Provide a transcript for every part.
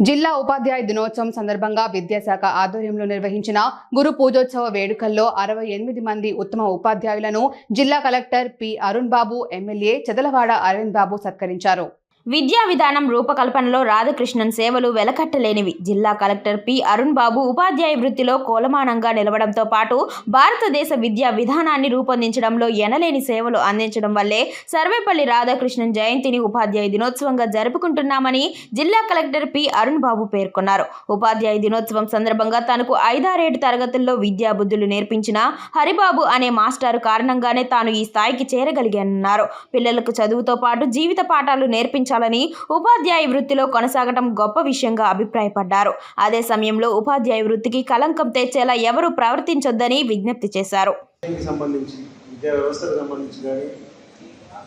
జిల్లా ఉపాధ్యాయ దినోత్సవం సందర్భంగా విద్యాశాఖ ఆధ్వర్యంలో నిర్వహించిన గురు పూజోత్సవ వేడుకల్లో అరవై ఎనిమిది మంది ఉత్తమ ఉపాధ్యాయులను జిల్లా collector P Arun Babu MLA Chadalavada Aravind Babu సత్కరించారు. విద్యా విధానం రూపకల్పనలో రాధాకృష్ణన్ సేవలు వెలకట్టలేనివి. జిల్లా కలెక్టర్ పి. అరుణ్ బాబు ఉపాధ్యాయ వృత్తిలో కోలమానంగా నిలవడంతో పాటు భారతదేశ విద్యా విధానాన్ని రూపొందించడంలో ఎనలేని సేవలు అందించడం వల్లే సర్వేపల్లి రాధాకృష్ణన్ జయంతిని ఉపాధ్యాయ దినోత్సవంగా జరుపుకుంటున్నామని జిల్లా కలెక్టర్ పి. అరుణ్ బాబు పేర్కొన్నారు. ఉపాధ్యాయ దినోత్సవం సందర్భంగా తనకు ఐదారేడు తరగతుల్లో విద్యాబుద్ధులు నేర్పించిన హరిబాబు అనే మాస్టారు కారణంగానే తాను ఈ స్థాయికి చేరగలిగానన్నారు. పిల్లలకు చదువుతో పాటు జీవిత పాఠాలు నేర్పించాలని ఉపాధ్యాయ వృత్తిలో కొనసాగటం గొప్ప విషయంగా అభిప్రాయపడ్డారు. అదే సమయంలో ఉపాధ్యాయ వృత్తికి కలంకం తెచ్చేలా ఎవరూ ప్రవర్తించొద్దని విజ్ఞప్తి చేశారు. సంబంధించి విద్యా వ్యవస్థకు సంబంధించి కానీ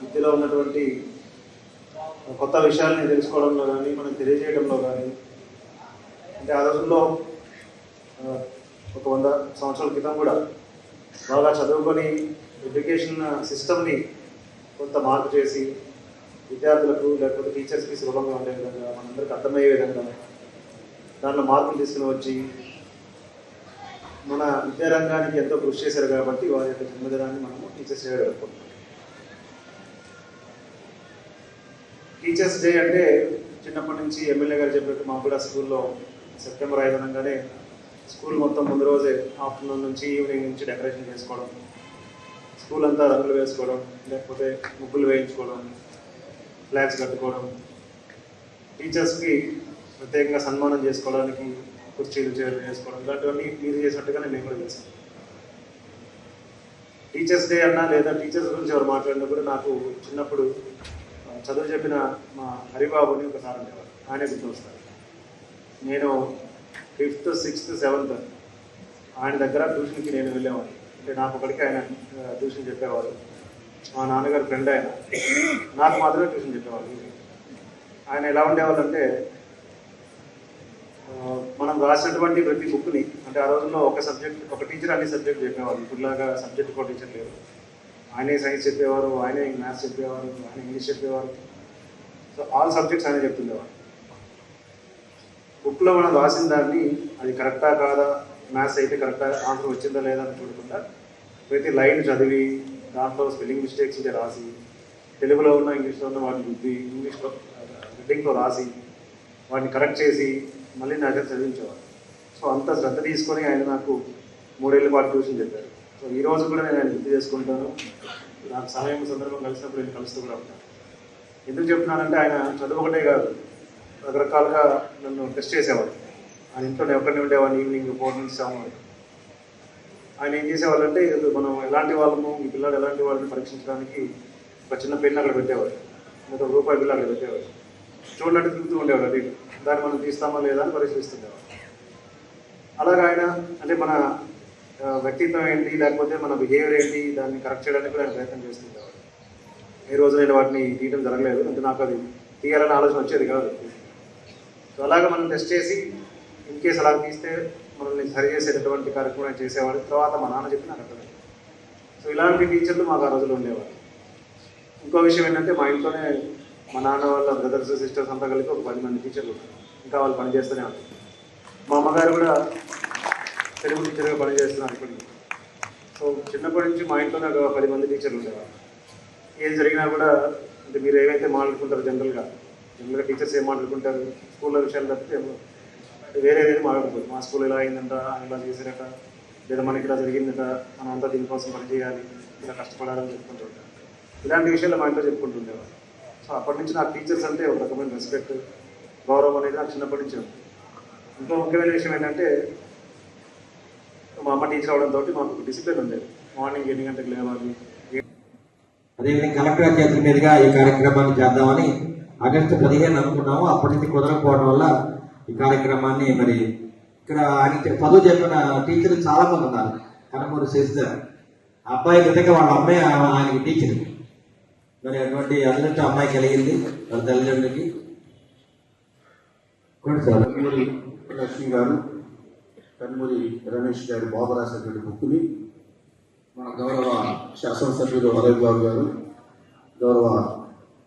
విద్యలో ఉన్నటువంటి కొత్త విషయాలని తెలుసుకోవడంలో కానీ మనం తెలియజేయడంలో కానీ అంటే ఆ రోజుల్లో ఒక వంద సంవత్సరాల క్రితం కూడా బాగా చదువుకొని ఎడ్యుకేషన్ సిస్టమ్ని కొంత మార్పు చేసి విద్యార్థులకు లేకపోతే టీచర్స్కి సులభంగా ఉండే విధంగా మనందరికి అర్థమయ్యే విధంగా దాంట్లో మార్పులు తీసుకుని వచ్చి మన విద్యారంగానికి ఎంతో కృషి చేశారు కాబట్టి వారి యొక్క జన్మదినాన్ని మనము టీచర్స్ డే జరుపుకుంటాం టీచర్స్ డే అంటే చిన్నప్పటి నుంచి ఎమ్మెల్యే గారు చెప్పినట్టు మాకు కూడా స్కూల్లో సెప్టెంబర్ ఐదు అనగానే స్కూల్ మొత్తం ముందు రోజే ఆఫ్టర్నూన్ నుంచి ఈవినింగ్ నుంచి డెకరేషన్ చేసుకోవడం స్కూల్ అంతా రంగులు వేసుకోవడం లేకపోతే ముగ్గులు వేయించుకోవడం ఫ్లాగ్స్ కట్టుకోవడం టీచర్స్కి ప్రత్యేకంగా సన్మానం చేసుకోవడానికి కుర్చీలు చైర్లు చేసుకోవడం ఇలాంటివన్నీ మీరు చేసినట్టుగానే మేము కూడా చేస్తాం టీచర్స్ డే అన్నా లేదా టీచర్స్ గురించి ఎవరు మాట్లాడినా కూడా నాకు చిన్నప్పుడు చదువు చెప్పిన మా హరిబాబుని ఒకసారి ఉండేవారు. ఆయనే గుర్తొస్తారు. నేను ఫిఫ్త్ సిక్స్త్ సెవెంత్ ఆయన దగ్గర ట్యూషన్కి నేను వెళ్ళేవాడిని. అంటే నాకు ఒకటికి ఆయన ట్యూషన్ చెప్పేవారు. మా నాన్నగారు ఫ్రెండ్ ఆయన. నాకు మాత్రమే ట్యూషన్ చెప్పేవాళ్ళు. ఆయన ఎలా ఉండేవాళ్ళు అంటే మనం రాసినటువంటి ప్రతి బుక్ని అంటే ఆ రోజుల్లో ఒక సబ్జెక్ట్ ఒక టీచర్ అన్ని సబ్జెక్ట్ చెప్పేవారు ఇప్పుడులాగా సబ్జెక్ట్ ఒక టీచర్ లేరు. ఆయనే సైన్స్ చెప్పేవారు ఆయనే మ్యాథ్స్ చెప్పేవారు ఆయన ఇంగ్లీష్ చెప్పేవారు. సో ఆల్ సబ్జెక్ట్స్ ఆయన చెప్తుండేవారు బుక్లో మనం రాసిన దాన్ని అది కరెక్టా కాదా? మ్యాథ్స్ అయితే కరెక్టా ఆన్సర్ వచ్చిందా లేదా అని చూడకుండా ప్రతి లైన్ చదివి దాంట్లో స్పెల్లింగ్ మిస్టేక్స్ ఉంటే రాసి తెలుగులో ఉన్న ఇంగ్లీష్లో ఉన్న వాటిని బుద్ధి ఇంగ్లీష్లో రీడింగ్లో రాసి వాటిని కరెక్ట్ చేసి మళ్ళీ నా దగ్గర చదివించేవాడు. సో అంత శ్రద్ధ తీసుకొని ఆయన నాకు మూడేళ్ళ పాటు ట్యూషన్ చెప్పారు. సో ఈ రోజు కూడా నేను ఆయన గుర్తు చేసుకుంటాను. నాకు సమయం సందర్భం కలిసినప్పుడు నేను కలుస్తూ కూడా ఉంటాను. ఎందుకు చెప్తున్నానంటే ఆయన చదువు ఒకటే కాదు. రకరకాలుగా నన్ను టెస్ట్ చేసేవాడు. ఆయన ఇంట్లో నేను ఒక్కడిని ఉండేవాడిని ఈవినింగ్ ఫోర్ నుంచి సెవెన్ వరకు ఆయన ఏం చేసేవాళ్ళు అంటే మనం ఎలాంటి వాళ్ళము ఈ పిల్లలు ఎలాంటి వాళ్ళని పరీక్షించడానికి ఒక చిన్న పెన్ను అక్కడ పెట్టేవాడు. ఒక రూపాయి బిల్లు అక్కడ పెట్టేవాడు. చూడనట్టు తిరుగుతూ ఉండేవాడు అది. దాన్ని మనం తీస్తామా లేదా అని పరిశీలిస్తుండేవాడు. అలాగే ఆయన అంటే మన వ్యక్తిత్వం ఏంటి లేకపోతే మన బిహేవియర్ ఏంటి దాన్ని కరెక్ట్ చేయడానికి కూడా ఆయన ప్రయత్నం చేస్తుండేవాడు. ఏ రోజు నేను వాటిని తీయడం జరగలేదు అంటే నాకు అది తీయాలని ఆలోచన వచ్చేది కాదు. సో అలాగే మనం టెస్ట్ చేసి ఇన్ కేసు అలా తీస్తే మనల్ని సరి చేసేటటువంటి కార్యక్రమం చేసేవాడు తర్వాత మా నాన్న చెప్పి నాకు అర్థమైంది సో ఇలాంటి టీచర్లు మాకు ఆ రోజులు ఉండేవారు. ఇంకో విషయం ఏంటంటే మా ఇంట్లోనే మా నాన్న వాళ్ళ బ్రదర్స్ సిస్టర్స్ అంతా కలిపి ఒక పది మంది టీచర్లు ఉన్నారు ఇంకా వాళ్ళు పనిచేస్తూనే ఉంటారు. మా అమ్మగారు కూడా తెలుగు టీచర్గా పని చేస్తున్నారు సో చిన్నప్పటి నుంచి మా ఇంట్లోనే ఒక పది మంది టీచర్లు ఉండేవారు. ఏది జరిగినా కూడా అంటే మీరు ఏవైతే మాట్లాడుకుంటారు జనరల్గా జనరల్గా టీచర్స్ ఏం మాట్లాడుకుంటారు? స్కూల్లో విషయాలు తప్పితే వేరే వేరే ఏదైతే మాట్లాడుకోరు మా స్కూల్ ఇలా అయిందంట ఇలా చేశారట లేదా మనకి ఇలా జరిగిందట మనం అంతా దీనికోసం పని చేయాలి ఇలా కష్టపడాలని చెప్పుకుంటూ ఇలాంటి విషయాలు మా ఇంట్లో చెప్పుకుంటుండేవారు సో అప్పటి నుంచి నాకు టీచర్స్ అంటే ఒక రకమైన రెస్పెక్ట్ గౌరవం అనేది నాకు చిన్నప్పటి నుంచి ఉంది. ఇంకో ముఖ్యమైన విషయం ఏంటంటే మా అమ్మ టీచర్ అవడంతో మాకు డిసిప్లిన్ ఉండేది. మార్నింగ్ ఎన్ని గంటలకు లేవాలి అదేవిధంగా కలెక్టర్ గారి చేతుల మీదుగా ఈ కార్యక్రమాన్ని చేద్దామని ఆగస్టు పదిహేను అనుకున్నాము. అప్పటి నుంచి కుదరకపోవడం వల్ల ఈ కార్యక్రమాన్ని మరి ఇక్కడ ఆయన చె- చెప్పిన టీచర్లు చాలా మంది ఉన్నారు. కనుమూరు శశిధర్ అబ్బాయి నిజంగా వాళ్ళ అమ్మాయి ఆయనకి టీచర్. మరి అటువంటి అదృష్టం అమ్మాయి కలిగింది. వాళ్ళ తల్లిదండ్రులకి. కన్మూరి లక్ష్మి గారు కన్మూరి రమేష్ గారు బాబు రాసినటువంటి బుక్ని మన గౌరవ శాసనసభ్యులు అరవింద్ బాబు గారు గౌరవ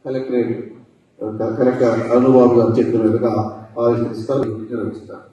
కలెక్టరేట్ కలెక్టర్ అరుణ్ బాబు గారు చెప్పిన విధంగా Ayrıca İstanbul Ülkeler Arasında